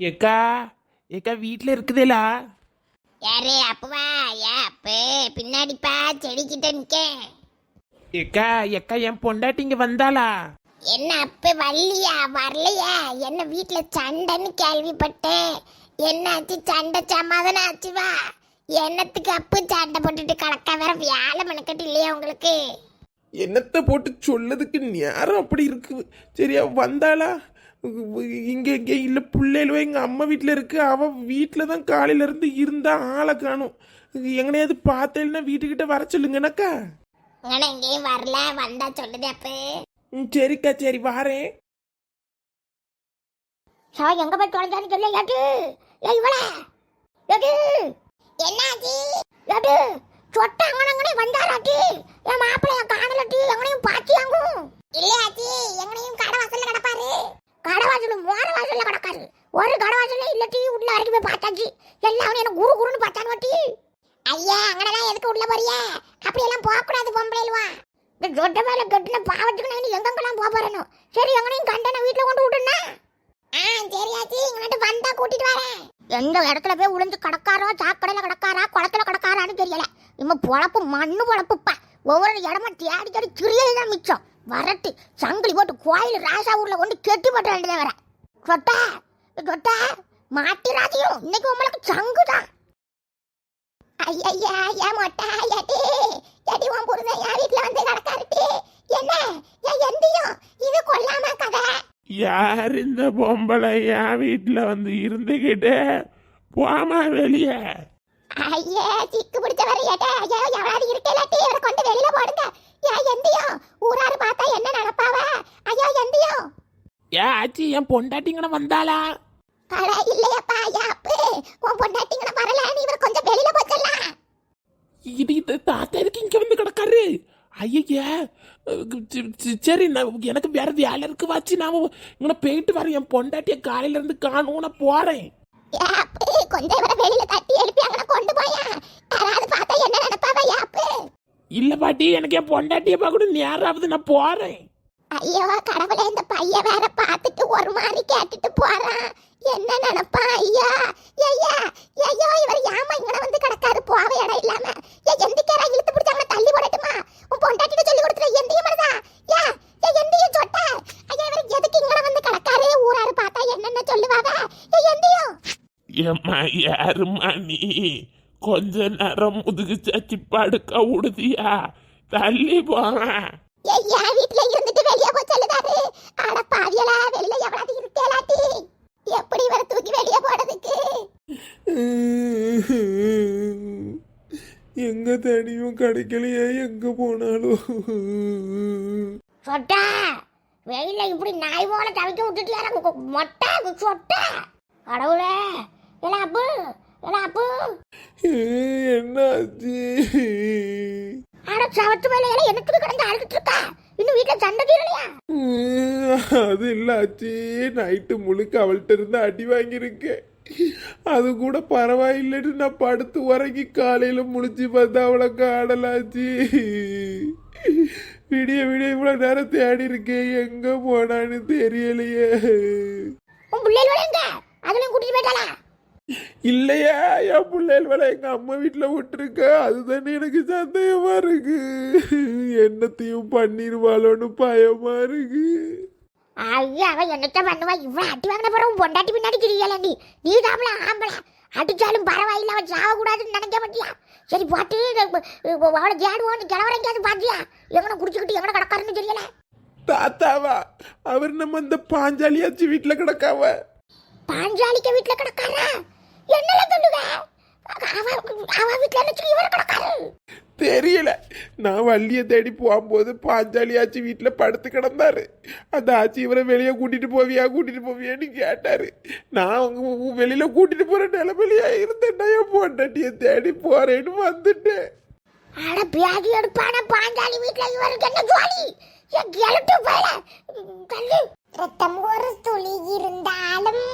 ஏக்கா ஏக்கா வீட்டில் இருக்குதேலா? யாரு அப்பவா ஏ அப்பே பின்னாடிப்பா செடிக்கிட்ட நிக்க. ஏக்கா ஏக்கா என் பொண்டாட்டி இங்க வந்தாளா? என்ன அப்ப வரலையா வரலையா? என்ன வீட்ல சண்டைன்னு கேள்விப்பட்டேன் என்னாச்சு சண்டை சமாதானம் ஆச்சு வா என்னத்துக்கு அப்பு சண்டை போட்டுட்டு கலக்கா வேற வேலை மெனக்கட்டு இல்லையா உங்களுக்கு? என்னத்தை போட்டு சொல்லதுக்கு நேரம் அப்படி இருக்கு சரியா வந்தாளா? இங்க இங்க இல்ல பிள்ளைகளுவ எங்க அம்மா வீட்டில் இருக்கு. அவ வீட்டில் தான் காலையில இருந்து இருந்தா ஆளை காணும். எங்கனையாவது பார்த்தேன்னா வீட்டுக்கிட்ட வர சொல்லுங்கனாக்கா? இங்கன எங்கேயும் வரல. வந்தா சொல்லுது அப்பே. ம், சரிக்கா சரி வாரேன். சவ எங்க போய் தொலைஞ்சான்னு தெரியல யாட்டு ஏய் இவள. யாட்டு என்னாச்சு? யாட்டு சொட்ட அங்கனங்கனே வந்தாராட்டி என் மாப்பிளைய காணலட்டி எங்கனையும் பாத்தியாங்க இல்லையாச்சி? எங்கனையும் கடை வாசல்ல கிடப்பாரு. கடவாசலும் வாசல் மோர வாசல்ல கிடக்காரு ஒரு கடை வாசல்ல இல்லட்டி உள்ள வரைக்கும் போய் பார்த்தாச்சு. எல்லாம் எனக்கு குரு குருன்னு பார்த்தாங்க வட்டி ஐயா அங்கனெல்லாம் எதுக்கு உள்ள போறிய? அப்படியெல்லாம் போகக்கூடாது பொம்பளைவா இந்த சொட்ட மேல கட்டின பாவத்துக்கு எங்கெங்கெல்லாம் போக போறேனோ? சரி எங்கனையும் கண்டன வீட்டில் கொண்டு விட்டுனா ஆ சரியாச்சு. இங்கிட்டு வந்தா கூட்டிட்டு வரேன். எந்த இடத்துல போய் உளுந்து கிடக்காரோ சாக்கடையில் கிடக்காரா குளத்துல கிடக்காரான்னு தெரியல. இம்ம பொழப்பு மண்ணு பொழப்புப்பா. ஒவ்வொரு இடமா தேடி தேடி கிரியல் தான் மிச்சம். வரட்டு சங்கிலி போட்டு கோயில் ராசா ஊர்ல கொண்டு கெட்டி போட்ட வேண்டியதே வர சொட்டா சொட்டா மாட்டிராதையும் இன்னைக்கு உங்களுக்கு சங்கு தான் ஐயா ஏன் மொட்டா ஏட்டி ஏட்டி உன் புருஷன் என் வீட்டுல வந்து கிடக்காருட்டி. என்ன ஏன் எந்தையும் இது கொல்லாம கதை. யார் இந்த பொம்பளை என் வீட்டில் வந்து இருந்துக்கிட்டு போமா வெளியே. ஐயே சிக்கு பிடிச்சவர் ஏட்டா. ஐயோ எவனாவது இருக்கலாட்டி இவரை கொண்டு வெளியில போடுங்க. ஏ எந்தியோ ஊராரு பார்த்தா என்ன நினைப்பாவ ஐயோ எந்தியோ. ஏ ஆச்சி என் பொண்டாட்டிங்கன வந்தாளா? அட இல்லையப்பா ஐயா அப்பு உன் பொண்டாட்டிங்கன வரல நீ இவரை கொஞ்சம் வெளியில போச்சலாம் இது இது தாத்தா இருக்கு இங்க வந்து கிடக்காரு? ஐயா சரி நான் எனக்கு வேற வேலை இருக்கு வாச்சு நான் இங்கே போயிட்டு வரேன். என் பொண்டாட்டிய காலையில இருந்து காணும் நான் போறேன் கொஞ்சம் இவரை வெளியில தட்டி எழுப்பி அங்கே கொண்டு போயா யாராவது பார்த்தா என்ன நினைப்பாவ ஐயா அப்பு இல்ல பாட்டி எனக்கு என் பொண்டாட்டிய பார்க்கணும். நேரம் ஆகுது நான் போறேன். ஐயோ கடவுளே இந்த பையன் வேற பார்த்துட்டு ஒரு மாதிரி கேட்டுட்டு போறான். என்ன நினைப்பான் ஐயா? ஐயா ஐயோ இவர் ஏமா இங்கன வந்து கிடக்காரு? போக இடம் இல்லாம. ஏ எந்திக்கறா இழுத்து பிடிச்சாங்க தள்ளி போடட்டுமா? உன் பொண்டாட்டிட்ட சொல்லி கொடுத்துற எந்திய மனதா யா ஏ எந்திய சொட்ட. ஐயா இவர் எதுக்கு இங்கன வந்து கிடக்காரு? ஊராரு பார்த்தா என்னென்ன சொல்லுவாவ? ஏ எந்தியோ ஏம்மா யாரும்மா நீ? கொஞ்ச நேரம் முதுகு சச்சி படுக்க விடுதியா தள்ளி போறேன் ஏ என் வீட்ல இருந்துட்டு வெளிய போ சொல்லுதாரு. அட பாவியலா வெளியில இருக்கேலாட்டி எப்படி இவரை தூக்கி வெளிய போடுறதுக்கு எங்க தனியும் கிடைக்கலையே எங்க போனாலும். சொட்டா வெயில இப்படி நாய் போல தவிக்க விட்டுட்டு மொட்டை சொட்டா. கடவுளே ஏல அப்பு. ஏல அப்பு என்னாச்சு? அட சவத்து மேல ஏல என்னத்துக்கு கிடந்து அழுதுட்டு இருக்கா? இன்னும் வீட்டுல சண்டை தீரலையா? அது இல்லாச்சு. நைட்டு முழுக்க அவள்கிட்ட இருந்து அடி வாங்கியிருக்கேன் அது கூட பரவாயில்லைன்னு நான் படுத்து உறங்கி காலையில முழிச்சு பார்த்தா அவளை காணலாச்சு. விடிய விடிய இவ்வளவு நேரம் தேடி இருக்கேன் எங்க போனான்னு தெரியலையே. உன் பிள்ளைகள் எங்க? அதுலயும் கூட்டிட்டு போயிட்டாளா? இல்லையா? என் பிள்ளைகள் வேலை எங்க அம்மா வீட்டுல விட்டுருக்க. அதுதானே எனக்கு சந்தேகமா இருக்கு. என்னத்தையும் பண்ணிருவாளோன்னு பயமா இருக்கு. ஐயா அவன் என்னத்த பண்ணுவா? இவ்வளவு அடி வாங்கின பிறகு பொண்டாட்டி பின்னாடி திரியல நீ தாமல ஆம்பளை. அடிச்சாலும் பரவாயில்ல அவன் சாகக்கூடாதுன்னு நினைக்க மாட்டியா? சரி பாட்டு அவளை தேடுவோன்னு கிளவர எங்கேயாவது பாத்தியா? எங்கன குடிச்சுக்கிட்டு எங்கன கிடக்காருன்னு தெரியல. தாத்தாவா அவர் நம்ம இந்த பாஞ்சாலியாச்சி வீட்டுல கிடக்காவ. பாஞ்சாலிக்க வீட்டுல கிடக்காரா? என்னல அவ வீட்டுல இவர் கிடக்காரு? தெரியல. நான் வள்ளிய தேடி போகும்போது பாஞ்சாலியாச்சி வீட்டுல படுத்து கிடந்தாரு. அந்த ஆச்சி இவரை வெளியே கூட்டிட்டு போவியா கூட்டிட்டு போவியான்னு கேட்டாரு. நான் அவங்க வெளியில கூட்டிட்டு போற நிலைமையிலயா இருந்தேன்டா என் பொண்டாட்டிய தேடி போறேன்னு வந்துட்டேன். அட பியாதி எடுப்பான பாஞ்சாலி வீட்டுல இவருக்கு என்ன ஜோலி? என் கிளட்டு போயில ரத்தம் ஒரு துளி இருந்தாலும்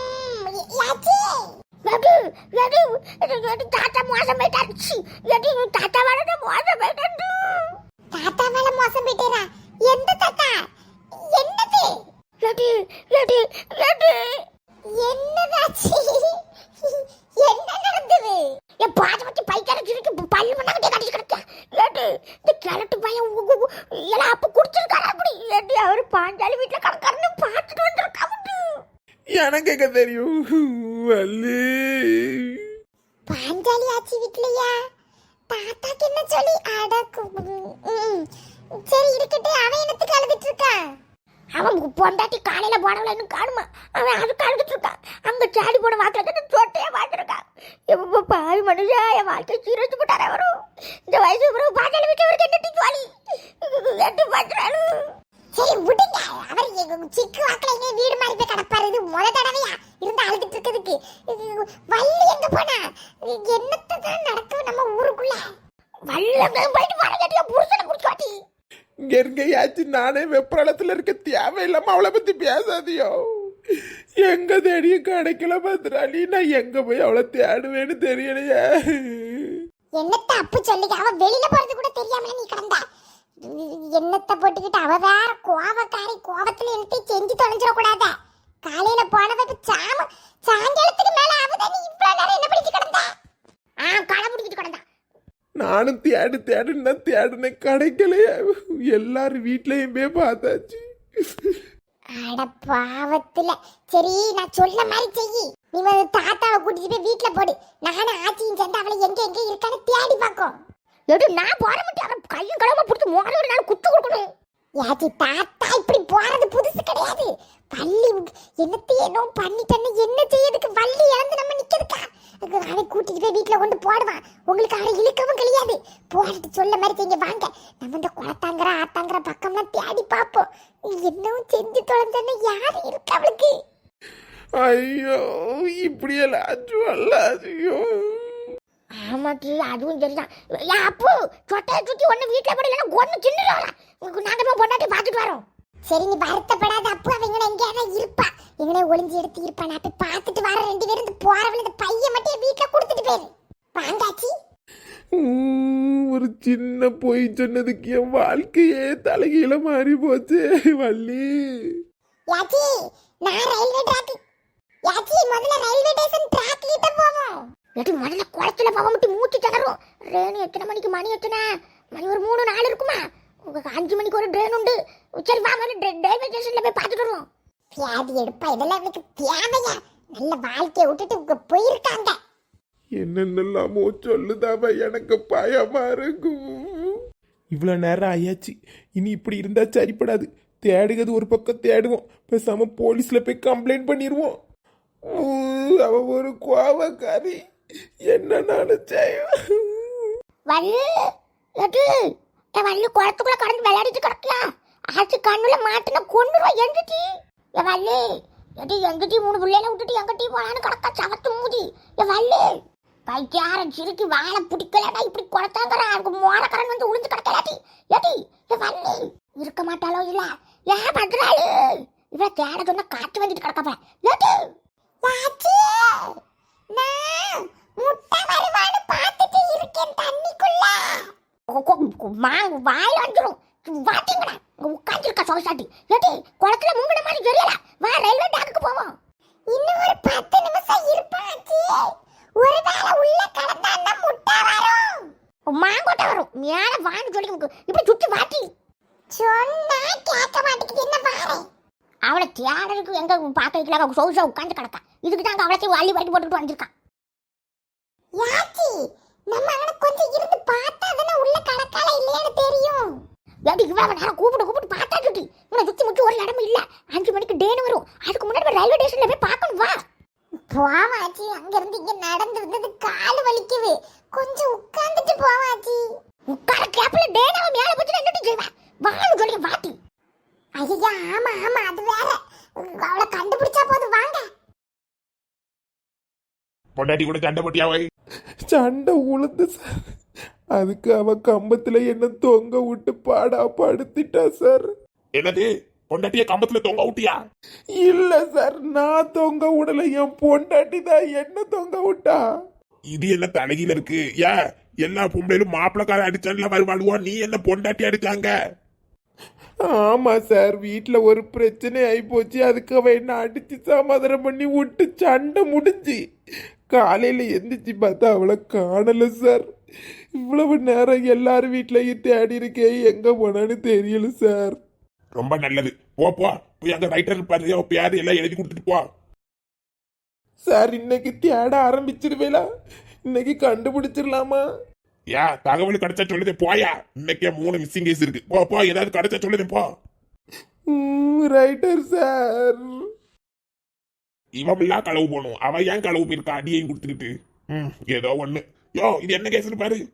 எது எது எது தாத்தா மோசம் போயிட்டாரு எது தாத்தா வேலை மோசம் போயிட்டாரு தாத்தா வேலை மோசம் போயிட்டேரா எந்த தாத்தா என்னது எது எது எது என்னதாச்சு என்ன நடந்தது என் பாதை பத்தி பைக்கரைச்சிருக்கு பல்லு மண்ணாக்கிட்டே கட்டி கிடக்க எது இந்த கிழட்டு பையன் எல்லாம் அப்போ குடிச்சிருக்காரு அப்படி எது அவர் பாஞ்சாலி வீட்டில் கிடக்காருன்னு பார்த்துட்டு வந்திருக்காரு எனக்கு தெரியும் வள்ளி. பாஞ்சாலி ஆச்சி வீட்லயா? தாத்தாக்கு என்ன சொல்லி? அடக்கு சரி இருக்கட்டே அவன் என்னத்துக்கு அழுதுட்டு இருக்கான் அவன் பொண்டாட்டி காலையில போனவள இன்னும் காணுமா? அவன் அதுக்கு அழுதுட்டு இருக்கான் அங்க சாடி போன வாக்கில சொட்டையா பார்த்துருக்கான் எப்ப பாவி மனுஷா என் வாழ்க்கை சீரழிச்சு போட்டாரா வரும் இந்த வயசு பிறகு பாஞ்சாலி வீட்டவருக்கு என்ன ஜாலி? எட்டு பண்றாரு சரி விடுங்க. அவர் எங்க சிக்கு வாக்கில எங்க வீடு மாதிரி போய் கிடப்பாரு. இது முத தடவையா இருந்து அழுதுட்டு இருக்கிறதுக்கு. வள்ளி எங்க போனா? என்னத்தை தான் நடக்கும் நம்ம ஊருக்குள்ள? வள்ளங்க போயிட்டு வர கேட்டியா புருஷனை குடிச்சாட்டி இங்க இருக்கையாச்சு நானே வெப்பரளத்துல இருக்க தேவையில்லாம அவளை பத்தி பேசாதியோ. எங்க தேடியும் கிடைக்கல பத்ராளி. நான் எங்க போய் அவளை தேடுவேன்னு தெரியலையே. என்னத்த அப்பு சொல்லிக்க? அவ வெளியில போறது கூட தெரியாம நீ கிடந்த. என்னத்த போட்டுக்கிட்டு அவ வேற கோவக்காரி கோவத்துல என்னத்தையும் செஞ்சு தொலைஞ்சிட கூடாத காலையில போனவ இப்ப சாம சாயங்காலத்துக்கு மேல அவதான் நீ இவ்வளவு நேரம் என்ன படிச்சு கிடந்த? ஆ களை பிடிச்சிட்டு கிடந்தா. நானும் தேடு தேடுன்னு தான் தேடுனேன். கிடைக்கலையே. எல்லாரும் வீட்லயும் போய் பார்த்தாச்சு. அட பாவத்துல. சரி நான் சொல்ல மாதிரி செய் நீ வந்து தாத்தாவை கூட்டிட்டு போய் வீட்ல போடு. நானும் ஆச்சியும் சேர்ந்து அவளை எங்க எங்க இருக்கான்னு தேடி பார்க்கும் எடு நான் போற மட்டும் அவன் கையும் கடவுமா பிடிச்சி ஒரு நாள் குத்து கொடுக்கணும். யாச்சி தாத்தா இப்படி போறது புதுசு கிடையாது. பள்ளி என்னத்தை என்னோ பண்ணிட்டேன்னு என்ன செய்யறதுக்கு வள்ளி இறந்து நம்ம நிக்கிறதுக்கா? அவனை கூட்டிட்டு போய் வீட்ல கொண்டு போடுவான் உங்களுக்கு அவனை இழுக்கவும் கிடையாது. போட்டுட்டு சொல்ல மாதிரி செய்ய வாங்க. நம்ம இந்த குளத்தாங்கிற ஆத்தாங்கிற பக்கம்லாம் தேடி பார்ப்போம். என்னவும் செஞ்சு தொலைஞ்சேன்னு யாரு இருக்கு அவளுக்கு? ஐயோ இப்படியெல்லாம் சொல்லாதியோ ஆமாட்டி அதுவும் சரிதான். ஏன் அப்பு சொட்டையை சுத்தி ஒண்ணு வீட்டுல போட இல்லைன்னா ஒண்ணு சின்ன நாங்க போய் பொண்டாட்டி பார்த்துட்டு வரோம். சரி நீ வருத்தப்படாத அப்பு அவங்க எங்கேயாவது இருப்பா. எங்கனே ஒளிஞ்சு எடுத்து இருப்பா. நான் போய் பார்த்துட்டு வர ரெண்டு பேரும் இந்த போறவள இந்த பையன் மட்டும் என் வீட்டுல கொடுத்துட்டு போயிரு. வாங்காச்சி. ஒரு சின்ன பொய் சொன்னதுக்கு என் வாழ்க்கையே தலைகீழ மாறி போச்சு வள்ளி. யாச்சி நான் ரயில்வே ட்ராக் யாச்சி முதல்ல ரயில்வே ஸ்டேஷன் ட்ராக் கிட்ட போவோம். எட்டு முதல்ல குளத்துல போக மட்டும் மூச்சு திணறும். ட்ரெயின் எத்தனை மணிக்கு மணி எத்தனை? மணி ஒரு மூணு நாலு இருக்குமா? உங்களுக்கு அஞ்சு மணிக்கு ஒரு ட்ரெயின் உண்டு. சரி வா முதல்ல ரயில்வே ஸ்டேஷன்ல போய் பார்த்துட்டு வருவோம். வியாதி எடுப்பா இதெல்லாம் எனக்கு தேவையா நல்ல வாழ்க்கையை விட்டுட்டு இங்க போயிருக்காங்க. என்னென்னலாமோ சொல்லுதாவ எனக்கு பயமா இருக்கும் இவ்வளோ நேரம் ஆயாச்சு. இனி இப்படி இருந்தா சரிப்படாது. தேடுகிறது ஒரு பக்கம் தேடுவோம். பேசாம போலீஸ்ல போய் கம்ப்ளைண்ட் பண்ணிடுவோம் அவ ஒரு கோவக்காரி. என்ன நினைச்சேன் வள்ளு எது? என் வள்ளு குளத்துக்குள்ள கடந்து விளையாடிட்டு கிடக்கலாம் ஆச்சு கண்ணுல மாட்டின கொண்டுருவா எந்திட்டி என் வள்ளு எது எங்கிட்டி மூணு பிள்ளையில விட்டுட்டு எங்கிட்டி போனான்னு கிடக்கா சவத்து மூதி என் வள்ளு பைத்தியாரன் சிரிக்கு வாழை பிடிக்கலடா இப்படி குளத்தாங்கிற அவருக்கு மோரக்கரன் வந்து உளுந்து கிடக்கலாட்டி எடி என் வள்ளு இருக்க மாட்டாளோ இல்ல? ஏன் பண்றாளு இவள தேட சொன்னா காத்து வந்துட்டு கிடக்கப்ப எது? யாச்சி நான் முட்டை வருவான்னு பார்த்துட்டு இருக்கேன் தண்ணிக்குள்ள. மாங்கு வாயில வந்துடும் வாட்டிங்கடா உட்காந்துருக்கா சோசாட்டி ஏடி குளத்துல மூங்கின மாதிரி தெரியல. வா ரயில்வே டாக்குக்கு போவோம். இன்னும் ஒரு பத்து நிமிஷம் இருப்பாச்சு. ஒருவேளை உள்ள கடந்தா முட்டை வரும். மாங்கோட்டை வரும். மேல வான்னு சொல்லி உனக்கு இப்படி சுத்தி வாட்டி. சொன்னா கேட்க மாட்டேங்குது. என்ன பாரு. அவளை தேடறதுக்கு எங்க பார்க்க வைக்கல. சோசா உட்காந்து கிடக்கா. இதுக்கு தான் அவளை அள்ளி வட்டி போட்டுட்டு வந்திருக்கான் நம்ம அவனை கொஞ்சம் இருந்து பார்த்தா தானே உள்ள கடக்கால இல்லையான்னு தெரியும். ஏடி நேரம் கூப்பிட்டு கூப்பிட்டு பார்த்தா சுட்டி இவனை சுத்தி முத்தி ஒரு இடமும் இல்ல. அஞ்சு மணிக்கு டேன் வரும். அதுக்கு முன்னாடி போய் ரயில்வே ஸ்டேஷன்ல போய் பார்க்கணும் வா. போவாச்சி. அங்க இருந்து இங்க நடந்து வந்தது கால் வலிக்குது. கொஞ்சம் உட்கார்ந்துட்டு போவாச்சி. உட்கார கேப்ல டேன் அவன் மேல போச்சு என்னட்டு செய்வேன் வான்னு சொல்லி வாட்டி ஐயா ஆமா ஆமா அது வேற. அவளை கண்டுபிடிச்சா போதும். வாங்க. பொண்டாட்டி கூட சண்டை போட்டியாவை சண்டை உளுந்து சார் அதுக்கு அவ கம்பத்துல என்ன தொங்க விட்டு பாடா படுத்திட்டா சார் என்னது? பொண்டாட்டிய கம்பத்துல தொங்க விட்டியா? இல்ல சார் நான் தொங்க விடல. என் பொண்டாட்டி தான் என்ன தொங்க விட்டா? இது என்ன தலைகீழ இருக்கு? ஏ எல்லா பொம்பளையிலும் மாப்பிளக்கார அடிச்சான்ல வருவாளுவோ? நீ என்ன பொண்டாட்டி அடிச்சாங்க? ஆமா சார் வீட்ல ஒரு பிரச்சனை ஆகி போச்சு அதுக்கு அவ என்ன அடிச்சு சமாதானம் பண்ணி விட்டு சண்டை முடிஞ்சு. காலையில எந்திரிச்சு பார்த்தா அவளை காணல சார் இவ்வளவு நேரம் எல்லாரும் வீட்லயும் தேடி இருக்கேன் எங்க போனான்னு தெரியல சார் ரொம்ப நல்லது. போ போ. போய் அங்க ரைட்டர் இருப்பாரு. அவ பேரு எல்லாம் எழுதி கொடுத்துட்டு போ. சார் இன்னைக்கு தேட ஆரம்பிச்சிருவேலா? இன்னைக்கு கண்டுபிடிச்சிடலாமா யா தகவல் கிடைச்சா சொல்லுதே போயா. இன்னைக்கே மூணு மிஸ்ஸிங் கேஸ் இருக்கு. போ போ. ஏதாவது கிடைச்சா சொல்லுதே போ. ரைட்டர் சார் இவன் களவு போகணும் அவன் ஏன் களவு போயிருக்கா? அடியையும் கொடுத்துக்கிட்டு. ம். ஏதோ ஒண்ணு. யோ இது என்ன கேஸ்னு பாரு.